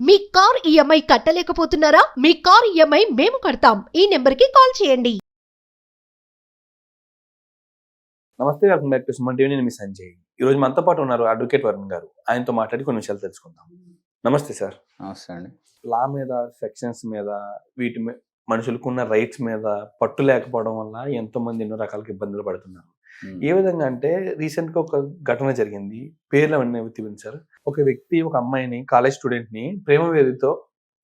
మీ car EMI కట్టలేకపోతున్నారా? మీ car EMI మేము కడతాం. ఈ నెంబర్కి కాల్ చేయండి. నమస్తే welcome back to Suman TV. నేను మీ సంజయ్. ఈ రోజు మనతో పాటు ఉన్నారు అడ్వకేట్ వరుణ్ గారు. ఆయనతో మాట్లాడి కొన్ని విషయాలు తెలుసుకుందాం. నమస్తే సార్. నమస్తే అండి. లా మీద సెక్షన్స్ మీద వీటి మీద మనుషులకు ఉన్న రైట్స్ మీద పట్టు లేకపోవడం వల్ల ఎంతో మంది ఎన్నో రకాల ఇబ్బందులు పడుతున్నారు. ఏ విధంగా అంటే రీసెంట్గా ఒక ఘటన జరిగింది. పేర్లు అవన్నీ సార్? ఒక వ్యక్తి ఒక అమ్మాయిని కాలేజ్ స్టూడెంట్ని ప్రేమ వేదితో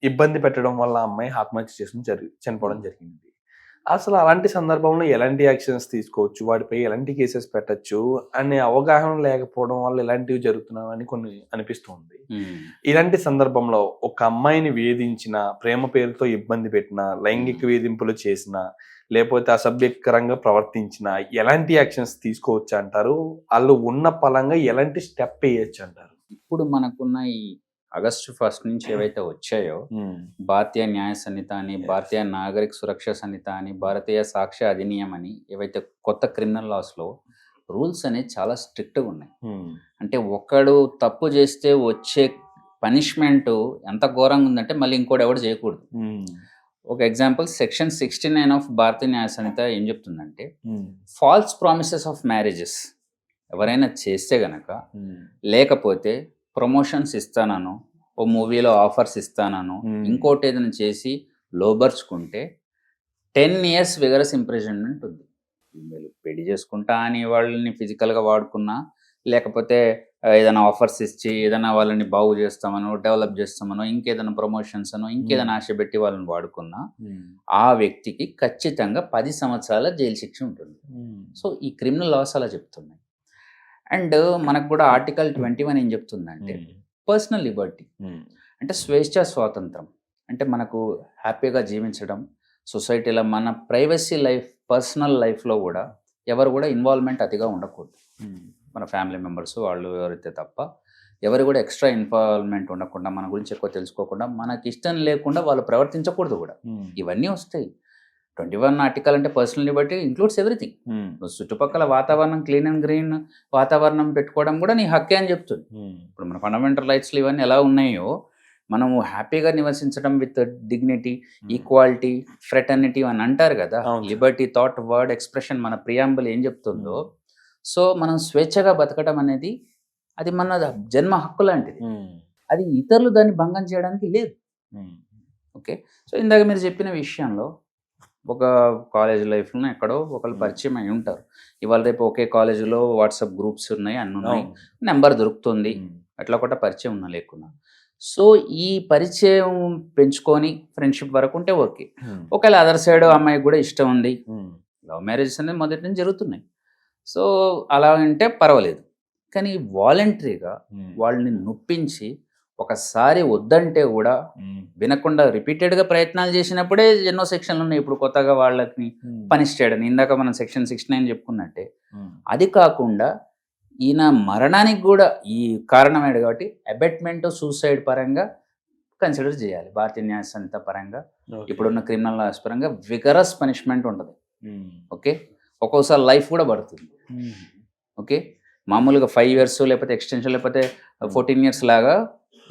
ఇబ్బంది పెట్టడం వల్ల అమ్మాయి ఆత్మహత్య చేసుకుని జరి చనిపోవడం జరిగింది. అసలు అలాంటి సందర్భంలో ఎలాంటి యాక్షన్స్ తీసుకోవచ్చు? వాటిపై ఎలాంటి కేసెస్ పెట్టచ్చు? అనే అవగాహన లేకపోవడం వల్ల ఇలాంటివి జరుగుతున్నాయని కొన్ని అనిపిస్తుంది. ఇలాంటి సందర్భంలో ఒక అమ్మాయిని వేధించిన ప్రేమ పేరుతో ఇబ్బంది పెట్టిన లైంగిక వేధింపులు చేసిన లేకపోతే అసభ్యకరంగా ప్రవర్తించిన ఎలాంటి యాక్షన్స్ తీసుకోవచ్చు అంటారు వాళ్ళు ఉన్న పలంగా ఎలాంటి స్టెప్ వేయచ్చు అంటారు ఇప్పుడు మనకున్న ఈ ఆగస్టు ఫస్ట్ నుంచి ఏవైతే వచ్చాయో భారతీయ న్యాయ సంహిత అని భారతీయ నాగరిక సురక్ష సంహిత అని భారతీయ సాక్ష్య అధినియం అని ఏవైతే కొత్త క్రిమినల్ లాస్లో రూల్స్ అనేవి చాలా స్ట్రిక్ట్గా ఉన్నాయి. అంటే ఒకడు తప్పు చేస్తే వచ్చే పనిష్మెంట్ ఎంత ఘోరంగా ఉందంటే మళ్ళీ ఇంకోటి ఎవడు చేయకూడదు. ఒక example section sixty nine of Bharatiya Nyaya Sanhita ఏం చెప్తుందంటే ఫాల్స్ ప్రామిసెస్ ఆఫ్ మ్యారేజెస్ ఎవరైనా చేస్తే గనక లేకపోతే ప్రమోషన్స్ ఇస్తానను ఓ మూవీలో ఆఫర్స్ ఇస్తానను. ఇంకోటి ఏదైనా చేసి లోబర్చుకుంటే టెన్ ఇయర్స్ విగరస్ ఇంప్రెజన్మెంట్ ఉంది. వీళ్ళు పెళ్ళి చేసుకుంటా అని వాళ్ళని ఫిజికల్గా వాడుకున్నా లేకపోతే ఏదైనా ఆఫర్స్ ఇచ్చి ఏదైనా వాళ్ళని బాగు చేస్తామనో డెవలప్ చేస్తామనో ఇంకేదైనా ప్రమోషన్స్ అనో ఇంకేదైనా ఆశ పెట్టి వాళ్ళని వాడుకున్నా ఆ వ్యక్తికి ఖచ్చితంగా పది సంవత్సరాల జైలు శిక్ష ఉంటుంది. సో ఈ క్రిమినల్ లాస్ అలా చెప్తున్నాయి. అండ్ మనకు కూడా ఆర్టికల్ ట్వంటీ వన్ ఏం చెప్తుందంటే పర్సనల్ లిబర్టీ. అంటే స్వేచ్ఛ స్వాతంత్రం. అంటే మనకు హ్యాపీగా జీవించడం సొసైటీలో మన ప్రైవసీ లైఫ్ పర్సనల్ లైఫ్లో కూడా ఎవరు కూడా ఇన్వాల్వ్మెంట్ అతిగా ఉండకూడదు. మన ఫ్యామిలీ మెంబర్స్ వాళ్ళు ఎవరైతే తప్ప ఎవరు కూడా ఎక్స్ట్రా ఇన్వాల్వ్మెంట్ ఉండకుండా మన గురించి ఎక్కువ తెలుసుకోకుండా మనకి ఇష్టం లేకుండా వాళ్ళు ప్రవర్తించకూడదు కూడా. ఇవన్నీ వస్తాయి. ట్వంటీ వన్ ఆర్టికల్ అంటే పర్సనల్ లిబర్టీ ఇంక్లూడ్స్ ఎవ్రీథింగ్. నువ్వు చుట్టుపక్కల వాతావరణం క్లీన్ అండ్ గ్రీన్ వాతావరణం పెట్టుకోవడం కూడా నీ హక్కే అని చెప్తుంది. ఇప్పుడు మన ఫండమెంటల్ రైట్స్లు ఇవన్నీ ఎలా ఉన్నాయో మనము హ్యాపీగా నివసించడం విత్ డిగ్నిటీ ఈక్వాలిటీ ఫ్రెటర్నిటీ అని అంటారు కదా. లిబర్టీ థాట్ వర్డ్ ఎక్స్ప్రెషన్ మన ప్రియాంబుల్ ఏం చెప్తుందో. సో మనం స్వేచ్ఛగా బతకడం అనేది అది మన జన్మ హక్కు లాంటిది. అది ఇతరులు దాన్ని భంగం చేయడానికి లేదు. ఓకే? సో ఇందాక మీరు చెప్పిన విషయంలో ఒక కాలేజ్ లైఫ్లో ఎక్కడో ఒకళ్ళు పరిచయం అయి ఉంటారు. ఇవాళ రేపు ఒకే కాలేజీలో వాట్సాప్ గ్రూప్స్ ఉన్నాయి అన్ని ఉన్నాయి. నెంబర్ దొరుకుతుంది. అట్లా కూడా పరిచయం ఉన్నా లేకున్నా. సో ఈ పరిచయం పెంచుకొని ఫ్రెండ్షిప్ వరకు ఉంటే ఓకే. ఒకవేళ అదర్ సైడ్ అమ్మాయికి కూడా ఇష్టం ఉంది. లవ్ మ్యారేజెస్ అనేది మొదటి నుంచి జరుగుతున్నాయి. సో అలా అంటే పర్వాలేదు. కానీ వాలంటరీగా వాళ్ళని నొప్పించి ఒకసారి వద్దంటే కూడా వినకుండా రిపీటెడ్గా ప్రయత్నాలు చేసినప్పుడే ఎన్నో సెక్షన్లు ఉన్నాయి. ఇప్పుడు కొత్తగా వాళ్ళని పనిష్ చేయడం ఇందాక మనం సెక్షన్ సిక్స్ నైన్ చెప్పుకున్నట్టే అది కాకుండా ఈయన మరణానికి కూడా ఈ కారణమేడు కాబట్టి అబెట్మెంట్ సూసైడ్ పరంగా కన్సిడర్ చేయాలి. భారతీయ న్యాయ సంహిత పరంగా ఇప్పుడున్న క్రిమినల్ లాస్ పరంగా విగరస్ పనిష్మెంట్ ఉంటుంది. ఓకే? ఒక్కోసారి లైఫ్ కూడా పడుతుంది. ఓకే? మామూలుగా ఫైవ్ ఇయర్స్ లేకపోతే ఎక్స్టెన్షన్ లేకపోతే ఫోర్టీన్ ఇయర్స్ లాగా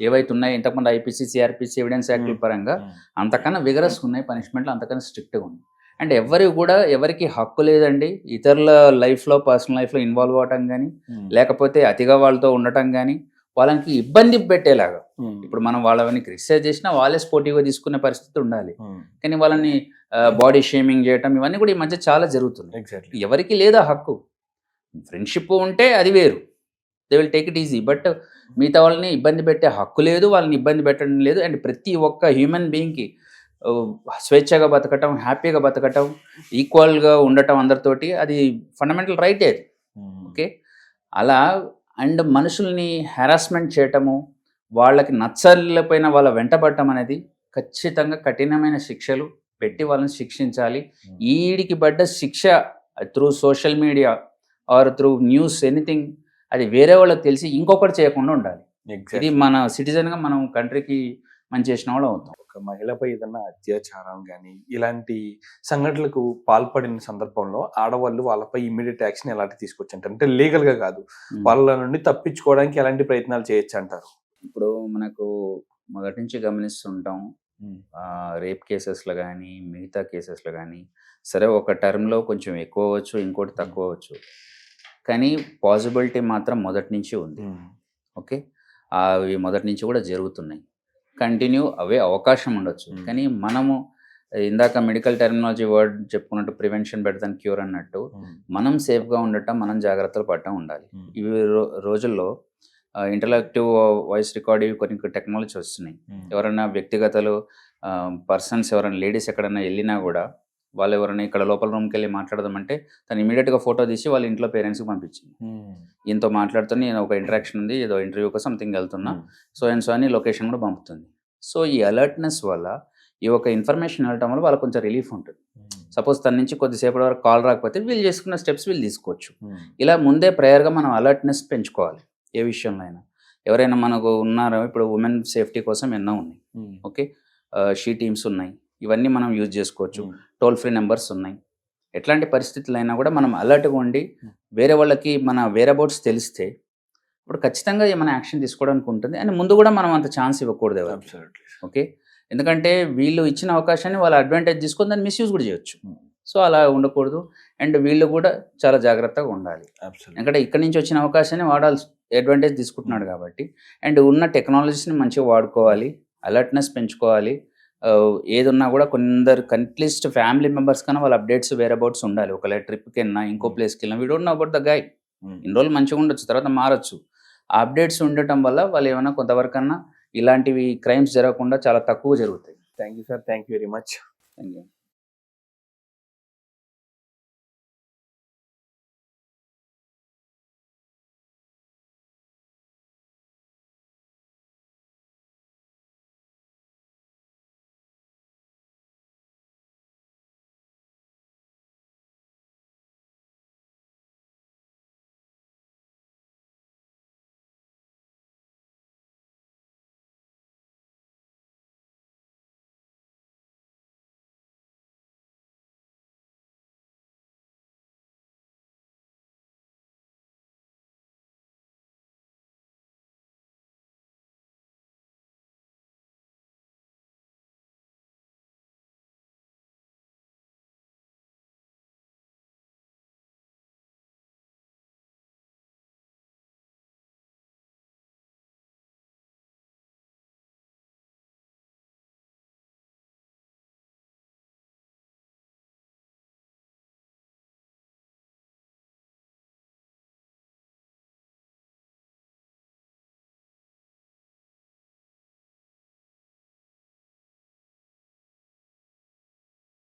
ఏవైతే ఉన్నాయో ఇంతకుముందు ఐపీసీ సిఆర్పిసి ఎవిడెన్స్ యాక్ట్ పరంగా అంతకన్నా విగరస్ ఉన్నాయి పనిష్మెంట్లు అంతకన్నా స్ట్రిక్ట్గా ఉన్నాయి. అండ్ ఎవరికి కూడా ఎవరికి హక్కు లేదండి. ఇతరుల లైఫ్లో పర్సనల్ లైఫ్లో ఇన్వాల్వ్ అవ్వటం కానీ లేకపోతే అతిగా వాళ్ళతో ఉండటం కానీ వాళ్ళకి ఇబ్బంది పెట్టేలాగా. ఇప్పుడు మనం వాళ్ళని క్రిటిసైజ్ చేసినా వాళ్ళే స్పోర్టివ్గా తీసుకునే పరిస్థితి ఉండాలి. కానీ వాళ్ళని బాడీ షేమింగ్ చేయటం ఇవన్నీ కూడా ఈ మధ్య చాలా ఎగ్జాక్ట్లీ ఎవరికి లేదా హక్కు? ఫ్రెండ్షిప్ ఉంటే అది వేరు. They will take it easy but మిగతా వాళ్ళని ఇబ్బంది పెట్టే హక్కు లేదు వాళ్ళని ఇబ్బంది పెట్టడం లేదు. అండ్ ప్రతి ఒక్క హ్యూమన్ బీయింగ్కి స్వేచ్ఛగా బతకటం హ్యాపీగా బతకటం ఈక్వల్గా ఉండటం అందరితోటి అది ఫండమెంటల్ రైటే అది. ఓకే అలా అండ్ మనుషుల్ని హెరాస్మెంట్ చేయటము వాళ్ళకి నచ్చలేకపోయిన వాళ్ళ వెంటబడటం అనేది ఖచ్చితంగా కఠినమైన శిక్షలు పెట్టి వాళ్ళని శిక్షించాలి. ఈడికి పడ్డ శిక్ష through social media or through news anything అది వేరే వాళ్ళకి తెలిసి ఇంకొకటి చేయకుండా ఉండాలి. ఇది మన సిటిజన్గా మనం కంట్రీకి మంచి చేసిన వాళ్ళు అవుతాం. ఒక మహిళపై ఏదైనా అత్యాచారం కానీ ఇలాంటి సంఘటనలకు పాల్పడిన సందర్భంలో ఆడవాళ్ళు వాళ్ళపై ఇమ్మీడియట్ యాక్షన్ ఎలాంటి తీసుకొచ్చి అంటే లీగల్గా కాదు. వాళ్ళ నుండి తప్పించుకోవడానికి ఎలాంటి ప్రయత్నాలు చేయొచ్చు అంటారు ఇప్పుడు మనకు మొదటి నుంచి గమనిస్తుంటాం. రేప్ కేసెస్లో కానీ మిగతా కేసెస్లో కానీ సరే ఒక టర్మ్లో కొంచెం ఎక్కువ అవ్వచ్చు ఇంకోటి తక్కువ అవ్వచ్చు. కానీ పాసిబిలిటీ మాత్రం మొదటి నుంచి ఉంది. ఓకే? అవి మొదటి నుంచి కూడా జరుగుతున్నాయి. కంటిన్యూ అవే అవకాశం ఉండొచ్చు. కానీ మనము ఇందాక మెడికల్ టెర్మినాలజీ వర్డ్ చెప్పుకున్నట్టు ప్రివెన్షన్ బెటర్ క్యూర్ అన్నట్టు మనం సేఫ్గా ఉండటం మనం జాగ్రత్తలు పడటం ఉండాలి. ఇవి రో- రోజుల్లో ఇంటరాక్టివ్ వాయిస్ రికార్డ్ ఇవి కొన్ని టెక్నాలజీ వస్తున్నాయి. ఎవరైనా వ్యక్తిగతలు పర్సన్స్ ఎవరైనా లేడీస్ ఎక్కడైనా వెళ్ళినా కూడా వాళ్ళు ఎవరైనా ఇక్కడ లోపల రూమ్కి వెళ్ళి మాట్లాడదామంటే తను ఇమీడియట్గా ఫోటో తీసి వాళ్ళ ఇంట్లో పేరెంట్స్కి పంపించింది. ఈయనతో మాట్లాడుతూ నేను ఒక ఇంటరాక్షన్ ఉంది ఏదో ఇంటర్వ్యూ కోసం సంథింగ్ వెళ్తున్నా. సో అండ్ సో అని లొకేషన్ కూడా పంపుతుంది. సో ఈ అలర్ట్నెస్ వల్ల ఈ ఒక ఇన్ఫర్మేషన్ వెళ్ళటం వల్ల వాళ్ళకి కొంచెం రిలీఫ్ ఉంటుంది. సపోజ్ తన నుంచి కొద్దిసేపటి వరకు కాల్ రాకపోతే వీళ్ళు చేసుకున్న స్టెప్స్ వీళ్ళు తీసుకోవచ్చు. ఇలా ముందే ప్రేయర్గా మనం అలర్ట్నెస్ పెంచుకోవాలి ఏ విషయంలో అయినా. ఎవరైనా మనకు ఉన్నారో ఇప్పుడు ఉమెన్ సేఫ్టీ కోసం ఎన్నో ఉన్నాయి. ఓకే? షీ టీమ్స్ ఉన్నాయి. ఇవన్నీ మనం యూజ్ చేసుకోవచ్చు. టోల్ ఫ్రీ నెంబర్స్ ఉన్నాయి. ఎట్లాంటి పరిస్థితులు అయినా కూడా మనం అలర్ట్గా ఉండి వేరే వాళ్ళకి మన వేరే అబౌట్స్ తెలిస్తే ఇప్పుడు ఖచ్చితంగా ఏమైనా యాక్షన్ తీసుకోవడానికి ఉంటుంది. అండ్ ముందు కూడా మనం అంత ఛాన్స్ ఇవ్వకూడదు ఓకే? ఎందుకంటే వీళ్ళు ఇచ్చిన అవకాశాన్ని వాళ్ళ అడ్వాంటేజ్ తీసుకొని దాన్ని మిస్యూజ్ కూడా చేయొచ్చు. సో అలా ఉండకూడదు. అండ్ వీళ్ళు కూడా చాలా జాగ్రత్తగా ఉండాలి. ఎందుకంటే ఇక్కడి నుంచి వచ్చిన అవకాశాన్ని వాడాల్సి అడ్వాంటేజ్ తీసుకుంటున్నాడు కాబట్టి. అండ్ ఉన్న టెక్నాలజీస్ని మంచిగా వాడుకోవాలి. అలర్ట్నెస్ పెంచుకోవాలి. ఆ, ఏది ఉన్నా కూడా కొందరు అట్లీస్ట్ ఫ్యామిలీ మెంబర్స్ కన్నా వాళ్ళ అప్డేట్స్ వేరే అబౌట్స్ ఉండాలి. ఒకవేళ ట్రిప్కి వెళ్ళినా ఇంకో ప్లేస్కి వెళ్ళినా we don't know about the guy. ఇన్ని రోజులు మంచిగా ఉండొచ్చు తర్వాత మారచ్చు. ఆ అప్డేట్స్ ఉండటం వల్ల వాళ్ళు ఏమైనా కొంతవరకు అన్నా ఇలాంటివి క్రైమ్స్ జరగకుండా చాలా తక్కువ జరుగుతాయి. Thank you sir thank you very much. Thank you